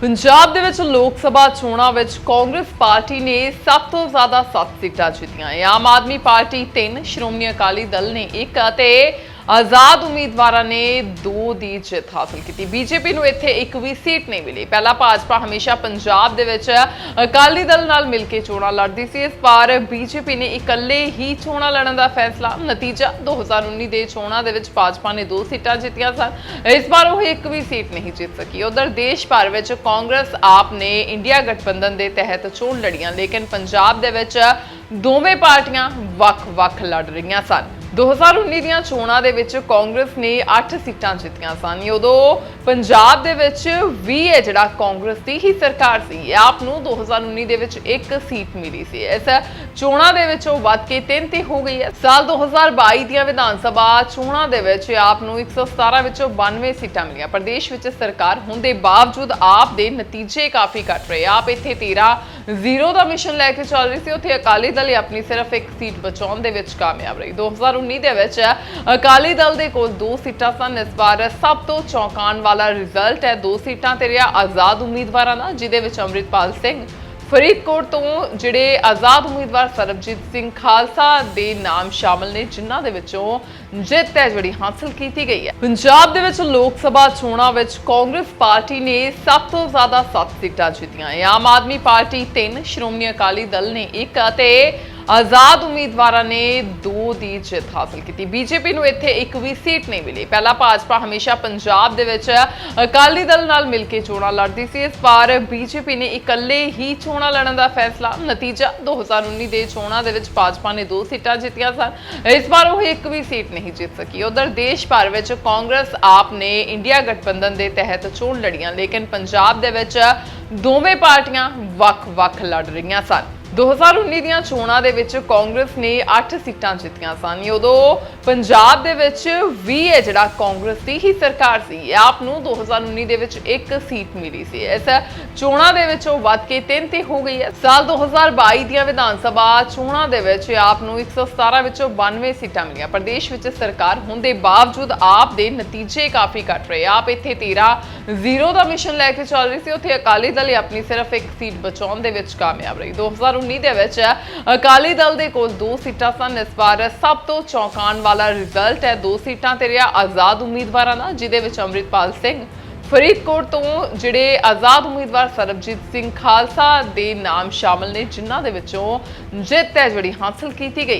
ਪੰਜਾਬ ਦੇ ਵਿੱਚ ਲੋਕ ਸਭਾ ਚੋਣਾਂ ਵਿੱਚ ਕਾਂਗਰਸ ਪਾਰਟੀ ਨੇ ਸਭ ਤੋਂ ਜ਼ਿਆਦਾ 7 ਸੀਟਾਂ ਜਿੱਤੀਆਂ। ਹੈ ਆਮ ਆਦਮੀ ਪਾਰਟੀ 3 ਸ਼੍ਰੋਮਣੀ ਅਕਾਲੀ ਦਲ ਨੇ 1 ਅਤੇ ਆਜ਼ਾਦ ਉਮੀਦਵਾਰਾਂ ਨੇ 2 ਦੀ ਜਿੱਤ ਹਾਸਲ ਕੀਤੀ। ਬੀਜੇਪੀ ਨੂੰ ਇੱਥੇ ਇੱਕ ਵੀ ਸੀਟ ਨਹੀਂ ਮਿਲੀ। ਪਹਿਲਾਂ ਭਾਜਪਾ ਹਮੇਸ਼ਾ ਪੰਜਾਬ ਦੇ ਵਿੱਚ ਅਕਾਲੀ ਦਲ ਨਾਲ ਮਿਲ ਕੇ ਚੋਣਾਂ ਲੜਦੀ ਸੀ। ਇਸ ਵਾਰ ਬੀਜੇਪੀ ਨੇ ਇਕੱਲੇ ਹੀ ਚੋਣਾਂ ਲੜਨ ਦਾ ਫੈਸਲਾ ਨਤੀਜਾ 2019 ਦੇ ਚੋਣਾਂ ਦੇ ਵਿੱਚ ਭਾਜਪਾ ਨੇ 2 ਸੀਟਾਂ ਜਿੱਤੀਆਂ ਸਨ। ਇਸ ਵਾਰ ਉਹ ਇੱਕ ਵੀ ਸੀਟ ਨਹੀਂ ਜਿੱਤ ਸਕੀ। ਉਧਰ ਦੇਸ਼ ਭਰ ਵਿੱਚ ਕਾਂਗਰਸ ਆਪ ਨੇ ਇੰਡੀਆ ਗਠਬੰਧਨ ਦੇ ਤਹਿਤ ਚੋਣ ਲੜੀਆਂ, ਲੇਕਿਨ ਪੰਜਾਬ ਦੇ ਵਿੱਚ ਦੋਵੇਂ ਪਾਰਟੀਆਂ ਵੱਖ-ਵੱਖ ਲੜ ਰਹੀਆਂ ਸਨ। 2019 ਦੀਆਂ ਚੋਣਾਂ ਦੇ ਵਿੱਚ ਕਾਂਗਰਸ ਨੇ 8 ਸੀਟਾਂ ਜਿੱਤੀਆਂ ਸਨ। ਉਦੋਂ ਪੰਜਾਬ ਦੇ ਵਿੱਚ ਵੀ ਹੈ ਜਿਹੜਾ ਕਾਂਗਰਸ ਦੀ ਹੀ ਸਰਕਾਰ ਸੀ ਆਪ ਨੂੰ 2019 ਦੇ ਵਿੱਚ ਇੱਕ ਸੀਟ ਮਿਲੀ ਸੀ। ਇਸ ਚੋਣਾਂ ਦੇ ਵਿੱਚ ਉਹ ਵੱਧ ਕੇ 3 ਤੇ ਹੋ ਗਈ ਹੈ। ਸਾਲ 2022 ਦੀਆਂ ਵਿਧਾਨ ਸਭਾ ਚੋਣਾਂ ਦੇ ਵਿੱਚ ਆਪ ਨੂੰ 117 ਵਿੱਚੋਂ 92 ਸੀਟਾਂ ਮਿਲੀਆਂ। ਪ੍ਰਦੇਸ਼ ਵਿੱਚ ਸਰਕਾਰ ਹੋਣ ਦੇ ਬਾਵਜੂਦ ਆਪ ਦੇ ਨਤੀਜੇ ਕਾਫੀ ਘੱਟ ਰਹੇ। ਆਪ ਇੱਥੇ 13 ਜ਼ੀਰੋ ਦਾ ਮਿਸ਼ਨ ਲੈ ਕੇ ਚੱਲ ਰਹੀ ਸੀ। ਉੱਥੇ ਅਕਾਲੀ ਦਲ ਹੀ ਆਪਣੀ ਸਿਰਫ ਇੱਕ ਸੀਟ ਬਚਾਉਣ ਦੇ ਵਿੱਚ ਕਾਮਯਾਬ ਰਹੀ। 2019 ਦੇ ਵਿੱਚ ਅਕਾਲੀ ਦਲ ਦੇ ਕੋਲ ਦੋ ਸੀਟਾਂ ਸਨ। ਇਸ ਵਾਰ ਸਭ ਤੋਂ ਚੌਂਕਾਉਣ ਵਾਲਾ ਰਿਜ਼ਲਟ ਹੈ। ਦੋ ਸੀਟਾਂ ਤੇ ਰਿਹਾ ਆਜ਼ਾਦ ਉਮੀਦਵਾਰਾਂ ਦਾ, ਜਿਹਦੇ ਵਿੱਚ ਅੰਮ੍ਰਿਤਪਾਲ ਸਿੰਘ ਫਰੀਦਕੋਟ ਤੋਂ ਜਿਹੜੇ ਆਜ਼ਾਦ ਉਮੀਦਵਾਰ ਸਰਬਜੀਤ ਸਿੰਘ ਖਾਲਸਾ ਦੇ ਨਾਮ ਸ਼ਾਮਲ ਨੇ, ਜਿਨ੍ਹਾਂ ਦੇ ਵਿੱਚੋਂ ਜਿੱਤ ਹੈ ਜਿਹੜੀ ਹਾਸਲ ਕੀਤੀ ਗਈ ਹੈ। ਪੰਜਾਬ ਦੇ ਵਿੱਚ ਲੋਕ ਸਭਾ ਚੋਣਾਂ ਵਿੱਚ ਕਾਂਗਰਸ ਪਾਰਟੀ ਨੇ ਸਭ ਤੋਂ ਜ਼ਿਆਦਾ 7 ਸੀਟਾਂ ਜਿੱਤੀਆਂ ਹੈ ਆਮ ਆਦਮੀ ਪਾਰਟੀ 3 ਸ਼੍ਰੋਮਣੀ ਅਕਾਲੀ ਦਲ ਨੇ 1 ਅਤੇ ਆਜ਼ਾਦ ਉਮੀਦਵਾਰਾਂ ਨੇ 2 ਦੀ ਜਿੱਤ ਹਾਸਲ ਕੀਤੀ। ਬੀਜੇਪੀ ਨੂੰ ਇੱਥੇ ਇੱਕ ਵੀ ਸੀਟ ਨਹੀਂ ਮਿਲੀ। ਪਹਿਲਾਂ ਭਾਜਪਾ ਹਮੇਸ਼ਾ ਪੰਜਾਬ ਦੇ ਵਿੱਚ ਅਕਾਲੀ ਦਲ ਨਾਲ ਮਿਲ ਕੇ ਚੋਣਾਂ ਲੜਦੀ ਸੀ। ਇਸ ਵਾਰ ਬੀਜੇਪੀ ਨੇ ਇਕੱਲੇ ਹੀ ਚੋਣਾਂ ਲੜਨ ਦਾ ਫੈਸਲਾ ਨਤੀਜਾ 2019 ਦੇ ਚੋਣਾਂ ਦੇ ਵਿੱਚ ਭਾਜਪਾ ਨੇ ਦੋ ਸੀਟਾਂ ਜਿੱਤੀਆਂ ਸਨ। ਇਸ ਵਾਰ ਉਹ ਇੱਕ ਵੀ ਸੀਟ ਨਹੀਂ ਜਿੱਤ ਸਕੀ। ਉਧਰ ਦੇਸ਼ ਭਰ ਵਿੱਚ ਕਾਂਗਰਸ ਆਪ ਨੇ ਇੰਡੀਆ ਗਠਬੰਧਨ ਦੇ ਤਹਿਤ ਚੋਣ ਲੜੀਆਂ, ਲੇਕਿਨ ਪੰਜਾਬ ਦੇ ਵਿੱਚ ਦੋਵੇਂ ਪਾਰਟੀਆਂ ਵੱਖ-ਵੱਖ ਲੜ ਰਹੀਆਂ ਸਨ। 2019 ਦੀਆਂ ਚੋਣਾਂ ਦੇ ਵਿੱਚ ਕਾਂਗਰਸ ਨੇ 8 ਸੀਟਾਂ ਜਿੱਤੀਆਂ ਸਨ। ਉਦੋਂ ਪੰਜਾਬ ਦੇ ਵਿੱਚ ਵੀ ਹੈ ਜਿਹੜਾ ਕਾਂਗਰਸ ਦੀ ਹੀ ਸਰਕਾਰ ਸੀ। ਆਪ ਨੂੰ 2019 ਦੇ ਵਿੱਚ ਇੱਕ ਸੀਟ ਮਿਲੀ ਸੀ। ਇਸ ਚੋਣਾਂ ਦੇ ਵਿੱਚ ਉਹ ਵੱਧ ਕੇ 3 ਤੇ ਹੋ ਗਈ ਹੈ। ਸਾਲ 2022 ਦੀਆਂ ਵਿਧਾਨ ਸਭਾ ਚੋਣਾਂ ਦੇ ਵਿੱਚ ਆਪ ਨੂੰ 117 ਵਿੱਚੋਂ 92 ਸੀਟਾਂ ਮਿਲੀਆਂ। ਪ੍ਰਦੇਸ਼ ਵਿੱਚ ਸਰਕਾਰ ਹੋਣ ਦੇ ਬਾਵਜੂਦ ਆਪ ਦੇ ਨਤੀਜੇ ਕਾਫੀ ਘੱਟ ਰਹੇ। ਆਪ ਇੱਥੇ 13 ਜ਼ੀਰੋ ਦਾ ਮਿਸ਼ਨ ਲੈ ਕੇ ਚੱਲ ਰਹੀ ਸੀ। ਉੱਥੇ ਅਕਾਲੀ ਦਲ ਹੀ ਆਪਣੀ ਸਿਰਫ ਇੱਕ ਸੀਟ ਬਚਾਉਣ ਦੇ ਵਿੱਚ ਕਾਮਯਾਬ ਰਹੀ। 2019 ਦੇ ਵਿੱਚ ਅਕਾਲੀ ਦਲ ਦੇ ਕੋਲ ਦੋ ਸੀਟਾਂ ਸਨ। ਇਸ ਵਾਰ ਸਭ ਤੋਂ ਚੌਂਕਾਉਣ ਵਾਲਾ ਰਿਜ਼ਲਟ ਹੈ। ਦੋ ਸੀਟਾਂ ਤੇ ਰਿਹਾ ਆਜ਼ਾਦ ਉਮੀਦਵਾਰਾਂ ਦਾ, ਜਿਹਦੇ ਵਿੱਚ ਅੰਮ੍ਰਿਤਪਾਲ ਸਿੰਘ ਫਰੀਦਕੋਟ ਤੋਂ, ਜਿਹੜੇ ਆਜ਼ਾਦ ਉਮੀਦਵਾਰ ਸਰਬਜੀਤ ਸਿੰਘ ਖਾਲਸਾ ਦੇ ਨਾਮ ਸ਼ਾਮਲ ਨੇ, ਜਿਨ੍ਹਾਂ ਦੇ ਵਿੱਚੋਂ ਜਿੱਤ ਹੈ ਜਿਹੜੀ ਹਾਸਲ ਕੀਤੀ ਗਈ ਹੈ।